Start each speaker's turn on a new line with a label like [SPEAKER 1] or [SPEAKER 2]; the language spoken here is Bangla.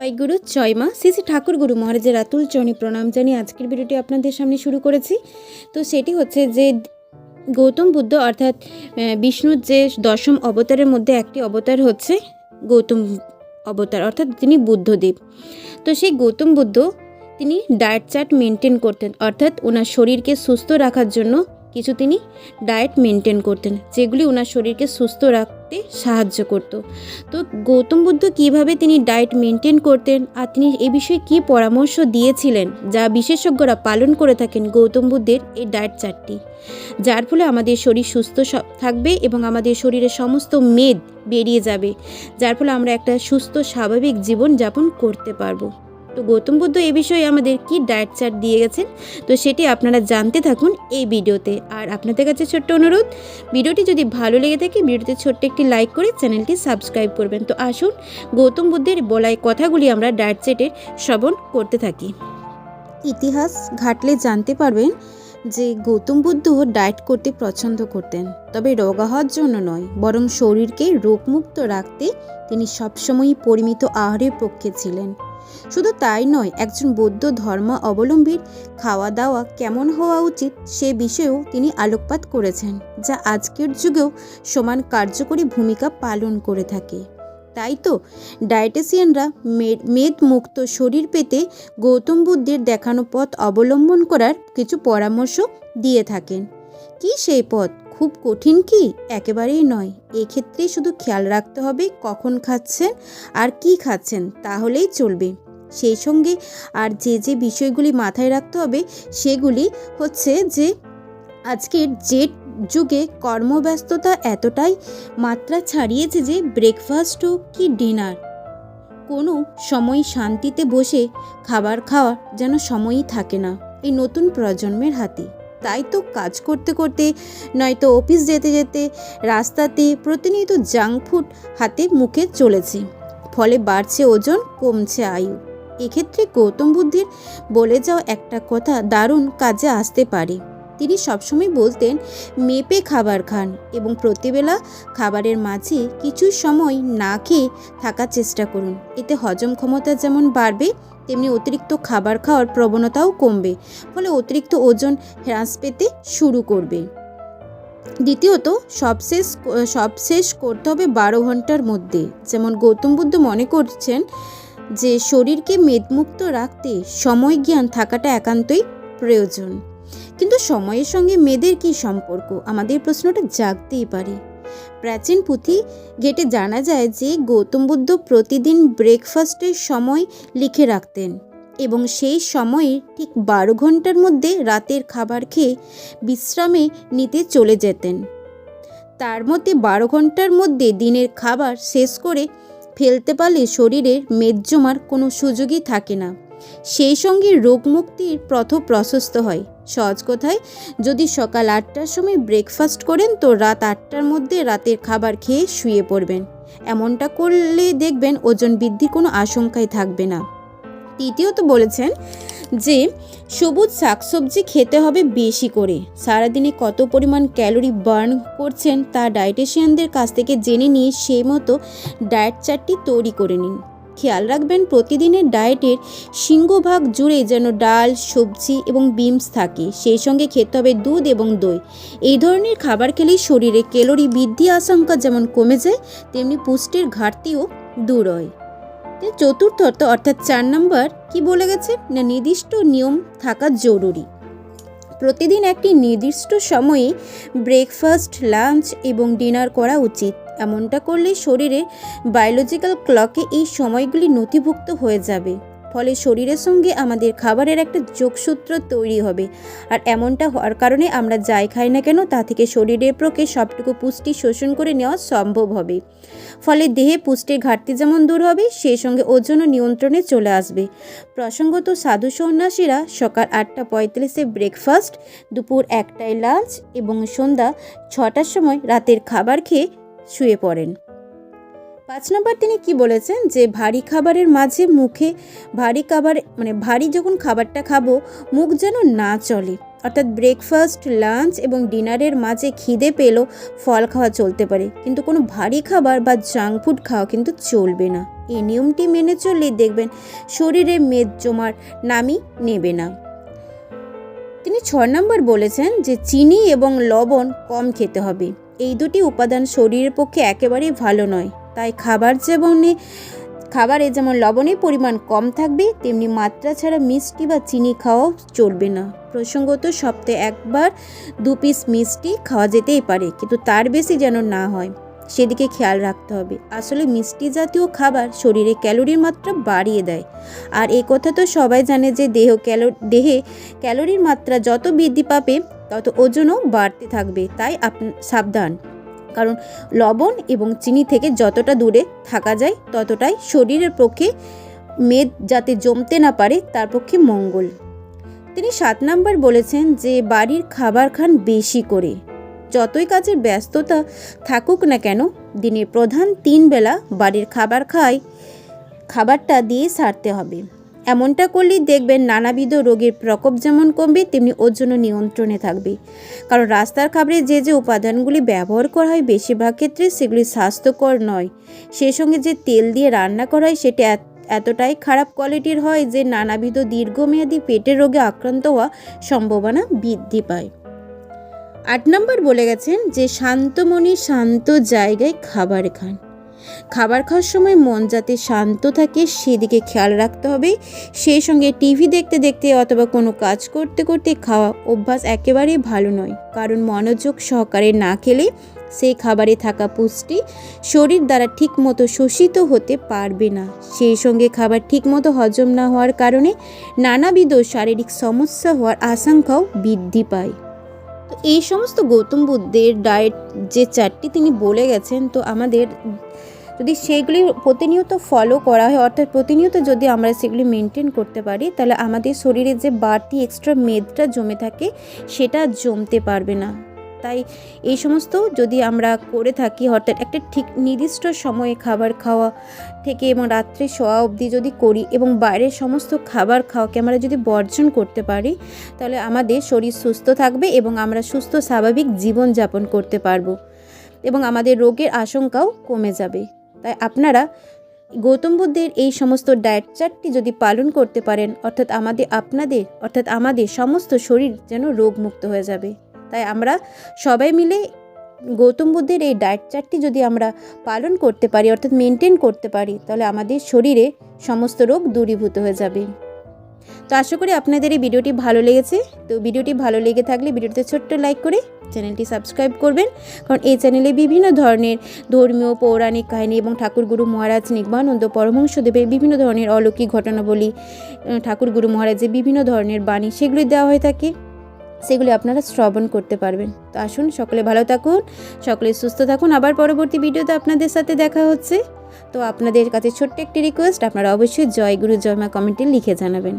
[SPEAKER 1] গুরু জয় মা, শ্রী শ্রী ঠাকুর গুরু মহারাজের আতুল চরণী প্রণাম জানিয়ে আজকের ভিডিওটি আপনাদের সামনে শুরু করেছি। তো সেটি হচ্ছে যে, গৌতম বুদ্ধ অর্থাৎ বিষ্ণুর যে দশম অবতারের মধ্যে একটি অবতার হচ্ছে গৌতম অবতার, অর্থাৎ তিনি বুদ্ধদেব। তো সেই গৌতম বুদ্ধ, তিনি ডায়েট চার্ট মেনটেন করতেন, অর্থাৎ ওনার শরীরকে সুস্থ রাখার জন্য কিছু তিনি ডায়েট মেনটেন করতেন, যেগুলি ওনার শরীরকে সুস্থ রাখতে সাহায্য করতো। তো গৌতম বুদ্ধ কীভাবে তিনি ডায়েট মেনটেন করতেন আর তিনি এ বিষয়ে কী পরামর্শ দিয়েছিলেন, যা বিশেষজ্ঞরা পালন করে থাকেন গৌতম বুদ্ধের এই ডায়েট চার্টটি যার ফলে আমাদের শরীর সুস্থ থাকবে এবং আমাদের শরীরের সমস্ত মেদ বেরিয়ে যাবে, যার ফলে আমরা একটা সুস্থ, স্বাভাবিক জীবন যাপন করতে পারব। তো গৌতম বুদ্ধ এ বিষয়ে আমাদের কি ডায়েট চার্ট দিয়ে গেছেন? তো সেটি আপনারা জানতে থাকুন এই ভিডিওতে। আর আপনাদের কাছে ছোট্ট অনুরোধ, ভিডিওটি যদি ভালো লেগে থাকে, ভিডিওতে ছোট্ট একটি লাইক করে চ্যানেলটি সাবস্ক্রাইব করবেন। তো আসুন, গৌতম বুদ্ধের বলাই কথাগুলি আমরা ডায়েট সেটের শ্রবণ করতে থাকি। ইতিহাস ঘাটলে জানতে পারবেন যে গৌতম বুদ্ধ ডায়েট করতে পছন্দ করতেন। তবে রোগা হওয়ার জন্য নয়, বরং শরীরকে রোগমুক্ত রাখতে তিনি সবসময়ই পরিমিত আহারের পক্ষে ছিলেন। শুধু তাই নয়, একজন বৌদ্ধ ধর্ম অবলম্বীর খাওয়া দাওয়া কেমন হওয়া উচিত সে বিষয়েও তিনি আলোকপাত করেছেন, যা আজকের যুগেও সমান কার্যকরী ভূমিকা পালন করে থাকে। তাই তো, ডায়েটেশিয়ানরা মেদ মেদমুক্ত শরীর পেতে গৌতম বুদ্ধের দেখানো পথ অবলম্বন করার কিছু পরামর্শ দিয়ে থাকেন। কি সেই পথ? খুব কঠিন কি? একেবারেই নয়। এক্ষেত্রে শুধু খেয়াল রাখতে হবে কখন খাচ্ছেন আর কি খাচ্ছেন, তাহলেই চলবে। সেই সঙ্গে আর যে যে বিষয়গুলি মাথায় রাখতে হবে সেগুলি হচ্ছে যে, আজকের যে যুগে কর্মব্যস্ততা এতটাই মাত্রা ছাড়িয়েছে যে ব্রেকফাস্ট হোক কি ডিনার, কোনো সময় শান্তিতে বসে খাবার খাওয়ার যেন সময়ই থাকে না এই নতুন প্রজন্মের হাতে। তাই তো কাজ করতে করতে, নয়তো অফিস যেতে যেতে রাস্তাতে প্রতিনিয়ত জাঙ্ক ফুড হাতে মুখে চলেছে। ফলে বাড়ছে ওজন, কমছে আয়ু। এক্ষেত্রে গৌতম বুদ্ধের বলে যাওয়া একটা কথা দারুণ কাজে আসতে পারে। তিনি সবসময় বলতেন, মেপে খাবার খান। এবং প্রতিবেলা খাবারের মাঝে কিছু সময় না খেয়ে থাকার চেষ্টা করুন। এতে হজম ক্ষমতা যেমন বাড়বে, তেমনি অতিরিক্ত খাবার খাওয়ার প্রবণতাও কমবে, ফলে অতিরিক্ত ওজন হ্রাস পেতে শুরু করবে। দ্বিতীয়ত, সবশেষ সবশেষ করতে হবে বারো ঘণ্টার মধ্যে। যেমন গৌতম বুদ্ধ মনে করছেন যে, শরীরকে মেদমুক্ত রাখতে সময় জ্ঞান থাকাটা একান্তই প্রয়োজন। কিন্তু সময়ের সঙ্গে মেয়েদের কি সম্পর্ক? আমাদের প্রশ্নটা জাগতেই পারে। প্রাচীন পুঁথি ঘেটে জানা যায় যে গৌতম বুদ্ধ প্রতিদিন ব্রেকফাস্টের সময় লিখে রাখতেন এবং সেই সময়ে ঠিক বারো ঘণ্টার মধ্যে রাতের খাবার খেয়ে বিশ্রামে নিতে চলে যেতেন। তার মধ্যে বারো ঘণ্টার মধ্যে দিনের খাবার শেষ করে ফেলতে পারলে শরীরের মেদ জমার কোনো সুযোগই থাকে না। সেই সঙ্গে রোগমুক্তির পথ প্রশস্ত হয়। সহজ কথায়, যদি সকাল আটটার সময় ব্রেকফাস্ট করেন, তো রাত আটটার মধ্যে রাতের খাবার খেয়ে শুয়ে পড়বেন। এমনটা করলে দেখবেন ওজন বৃদ্ধির কোনো আশঙ্কাই থাকবে না। তৃতীয়ত বলেছেন যে, সবুজ শাকসবজি খেতে হবে বেশি করে। সারাদিনে কত পরিমাণ ক্যালোরি বার্ন করছেন তা ডায়েটিশিয়ানদের কাছ থেকে জেনে নিয়ে সেই মতো ডায়েট চার্টটি তৈরি করে নিন। খেয়াল রাখবেন, প্রতিদিনের ডায়েটের সিংহভাগ জুড়ে যেন ডাল, সবজি এবং বিমস থাকে। সেই সঙ্গে খেতে হবে দুধ এবং দই। এই ধরনের খাবার খেলেই শরীরে ক্যালোরি বৃদ্ধি আশঙ্কা যেমন কমে যায়, তেমনি পুষ্টির ঘাটতিও দূর হয়। তো চতুর্থত অর্থাৎ চার নম্বর, কি বলে গেছে? না নির্দিষ্ট নিয়ম থাকা জরুরি। প্রতিদিন একটি নির্দিষ্ট সময়ে ব্রেকফাস্ট লাঞ্চ এবং ডিনার করা উচিত। এমনটা করলে শরীরে বায়োলজিক্যাল ক্লকে এই সময়গুলি নথিভুক্ত হয়ে যাবে। ফলে শরীরের সঙ্গে আমাদের খাবারের একটা যোগসূত্র তৈরি হবে। আর এমনটা হওয়ার কারণে আমরা যাই খাই না কেন, তা থেকে শরীরের পক্ষে সবটুকু পুষ্টি শোষণ করে নেওয়া সম্ভব হবে। ফলে দেহে পুষ্টির ঘাটতি যেমন দূর হবে, সেই সঙ্গে ওজনও নিয়ন্ত্রণে চলে আসবে। প্রসঙ্গত সাধু সন্ন্যাসীরা সকাল আটটা পঁয়তাল্লিশে ব্রেকফাস্ট দুপুর একটায় লাঞ্চ এবং সন্ধ্যা ছটার সময় রাতের খাবার খেয়ে শুয়ে পড়েন। পাঁচ নম্বর তিনি কি বলেছেন? যে ভারী খাবারের মাঝে মুখে ভারী খাবার মানে ভারী যখন খাবারটা খাব, মুখ যেন না চলে। অর্থাৎ ব্রেকফাস্ট লাঞ্চ এবং ডিনারের মাঝে খিদে পেলেও ফল খাওয়া চলতে পারে। কিন্তু কোনো ভারী খাবার বা জাঙ্ক ফুড খাওয়া কিন্তু চলবে না। এই নিয়মটি মেনে চললেই দেখবেন শরীরে মেদ জমার নামই নেবে না। তিনি ছ নম্বর বলেছেন যে চিনি এবং লবণ কম খেতে হবে। এই দুটি উপাদান শরীরের পক্ষে একেবারেই ভালো নয়। তাই খাবার যেমন খাবারে যেমন লবণের পরিমাণ কম থাকবে, তেমনি মাত্রা ছাড়া মিষ্টি বা চিনি খাওয়াও চলবে না। প্রসঙ্গত সপ্তাহে একবার দু পিস মিষ্টি খাওয়া যেতেই পারে, কিন্তু তার বেশি যেন না হয়। সেদিকে খেয়াল রাখতে হবে। আসলে মিষ্টি জাতীয় খাবার শরীরে ক্যালোরির মাত্রা বাড়িয়ে দেয়। আর এই কথা তো সবাই জানে যে দেহ ক্যালো দেহে ক্যালোরির মাত্রা যত বৃদ্ধি পাবে, তত ওজনও বাড়তে থাকবে। তাই আপ সাবধান। কারণ লবণ এবং চিনি থেকে যতটা দূরে থাকা যায়, ততটাই শরীরের পক্ষে মেদ যাতে জমতে না পারে, তার পক্ষে মঙ্গল। তিনি সাত নাম্বার বলেছেন যে, বাড়ির খাবার খান বেশি করে। যতই কাজের ব্যস্ততা থাকুক না কেন, দিনের প্রধান তিন বেলা বাড়ির খাবার খাই খাবারটা দিয়ে সারতে হবে। এমনটা করলেই দেখবেন নানাবিধ রোগের প্রকোপ যেমন কমবে, তেমনি ওজনও নিয়ন্ত্রণে থাকবে। কারণ রাস্তার খাবারে যে যে উপাদানগুলি ব্যবহার করা হয় বেশিরভাগ ক্ষেত্রে সেগুলি স্বাস্থ্যকর নয়। সেই সঙ্গে যে তেল দিয়ে রান্না করা হয় সেটা এত- এতটাই খারাপ কোয়ালিটির হয় যে নানাবিধ দীর্ঘমেয়াদী পেটের রোগে আক্রান্ত হওয়া সম্ভাবনা বৃদ্ধি পায়। আট নম্বর বলে গেছেন যে শান্তমণি শান্ত জায়গায় খাবার খান। খাবার খাওয়ার সময় মন যাতে শান্ত থাকে, সেদিকে খেয়াল রাখতে হবে। সেই সঙ্গে টিভি দেখতে দেখতে অথবা কোনো কাজ করতে করতে খাওয়া অভ্যাস একেবারেই ভালো নয়। কারণ মনোযোগ সহকারে না খেলে সেই খাবারে থাকা পুষ্টি শরীর দ্বারা ঠিকমতো শোষিত হতে পারবে না। সেই সঙ্গে খাবার ঠিকমতো হজম না হওয়ার কারণে নানাবিধ শারীরিক সমস্যা হওয়ার আশঙ্কাও বৃদ্ধি পায়। তো এই সমস্ত গৌতম বুদ্ধের ডায়েট যে চারটি তিনি বলে গেছেন, তো আমাদের যদি সেগুলি প্রতিনিয়ত ফলো করা হয়, অর্থাৎ প্রতিনিয়ত যদি আমরা সেগুলি মেনটেন করতে পারি, তাহলে আমাদের শরীরে যে বাড়তি এক্সট্রা মেদটা জমে থাকে, সেটা জমতে পারবে না। তাই এই সমস্ত যদি আমরা করে থাকি, অর্থাৎ একটা ঠিক নির্দিষ্ট সময়ে খাবার খাওয়া থেকে এবং রাত্রে শোয়া অবধি যদি করি এবং বাইরের সমস্ত খাবার খাওয়াকে আমরা যদি বর্জন করতে পারি, তাহলে আমাদের শরীর সুস্থ থাকবে এবং আমরা সুস্থ স্বাভাবিক জীবনযাপন করতে পারব এবং আমাদের রোগের আশঙ্কাও কমে যাবে। তাই আপনারা গৌতম বুদ্ধের এই সমস্ত ডায়েট চার্টটি যদি পালন করতে পারেন, অর্থাৎ আমাদের, আপনাদের, অর্থাৎ আমাদের সমস্ত শরীর যেন রোগমুক্ত হয়ে যাবে। তাই আমরা সবাই মিলে গৌতম বুদ্ধের এই ডায়েট চার্টটি যদি আমরা পালন করতে পারি, অর্থাৎ মেনটেন করতে পারি, তাহলে আমাদের শরীরে সমস্ত রোগ দূরীভূত হয়ে যাবে। তো আশা করি আপনাদের এই ভিডিওটি ভালো লেগেছে। তো ভিডিওটি ভালো লেগে থাকলে ভিডিওতে ছোট্ট লাইক করে চ্যানেলটি সাবস্ক্রাইব করবেন। কারণ এই চ্যানেলে বিভিন্ন ধরনের ধর্মীয়, পৌরাণিক কাহিনী এবং ঠাকুরগুরু মহারাজ নিগমানন্দ পরমহংসদেবের বিভিন্ন ধরনের অলৌকিক ঘটনাবলী ঠাকুরগুরু মহারাজের বিভিন্ন ধরনের বাণী সেগুলি দেওয়া হয়ে থাকে। সেগুলি আপনারা শ্রবণ করতে পারবেন। তো আসুন সকলে ভালো থাকুন, সকলে সুস্থ থাকুন। আবার পরবর্তী ভিডিওতে আপনাদের সাথে দেখা হচ্ছে। তো আপনাদের কাছে ছোট্ট একটি রিকোয়েস্ট আপনারা অবশ্যই জয় গুরু, জয় মা কমেন্টে লিখে জানাবেন।